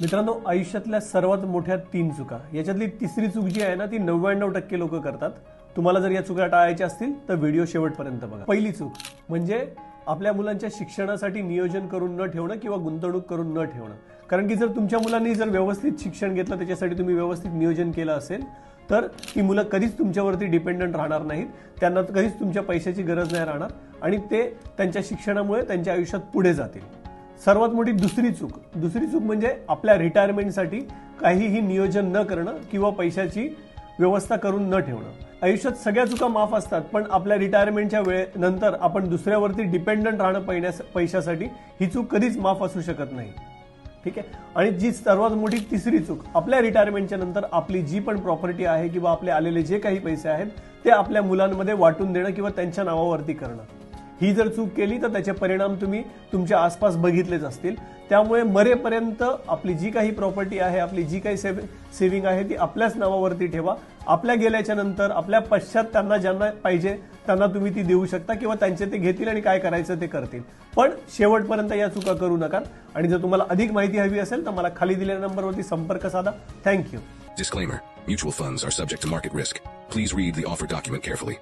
मित्रांनो आयुष्यातल्या सर्वात मोठ्या तीन चुका. याच्यातली तिसरी चूक जी आहे ना ती नव्याण्णव टक्के लोक करतात. तुम्हाला जर या चुका टाळायच्या असतील तर व्हिडिओ शेवटपर्यंत बघा. पहिली चूक म्हणजे आपल्या मुलांच्या शिक्षणासाठी नियोजन करून न ठेवणं किंवा गुंतवणूक करून न ठेवणं. कारण की जर तुमच्या मुलांनी जर व्यवस्थित शिक्षण घेतलं त्याच्यासाठी तुम्ही व्यवस्थित नियोजन केलं असेल तर ती मुलं कधीच तुमच्यावरती डिपेंडंट राहणार नाहीत. त्यांना कधीच तुमच्या पैशाची गरज नाही राहणार आणि ते त्यांच्या शिक्षणामुळे त्यांच्या आयुष्यात पुढे जातील. सर्वात मोठी दुसरी चूक. दुसरी चूक म्हणजे आपल्या रिटायरमेंटसाठी काहीही नियोजन न करणं किंवा पैशाची व्यवस्था करून न ठेवणं. आयुष्यात सगळ्या चुका माफ असतात पण आपल्या रिटायरमेंटच्या वेळेनंतर आपण दुसऱ्यावरती डिपेंडंट राहणं पैण्यास पैशासाठी ही चूक कधीच माफ असू शकत नाही. ठीक आहे? आणि जी सर्वात मोठी तिसरी चूक आपल्या रिटायरमेंटच्या नंतर आपली जी पण प्रॉपर्टी आहे किंवा आपले आलेले जे काही पैसे आहेत ते आपल्या मुलांमध्ये वाटून देणं किंवा त्यांच्या नावावरती करणं. ही जर चूक केली तर त्याचे परिणाम तुम्ही तुमच्या आसपास बघितलेच असतील. त्यामुळे मरेपर्यंत आपली जी काही प्रॉपर्टी आहे आपली जी काही सेव्हिंग आहे ती आपल्याच नावावरती ठेवा. आपल्या गेल्याच्यानंतर आपल्या पश्चात त्यांना ज्यांना पाहिजे त्यांना तुम्ही ती देऊ शकता किंवा त्यांचे ते घेतील आणि काय करायचं ते करतील. पण शेवटपर्यंत या चुका करू नका आणि जर तुम्हाला अधिक माहिती हवी असेल तर मला खाली दिलेल्या नंबरवरती संपर्क साधा. Thank you Disclaimer Mutual funds are subject to market risk. Please read the offer document carefully.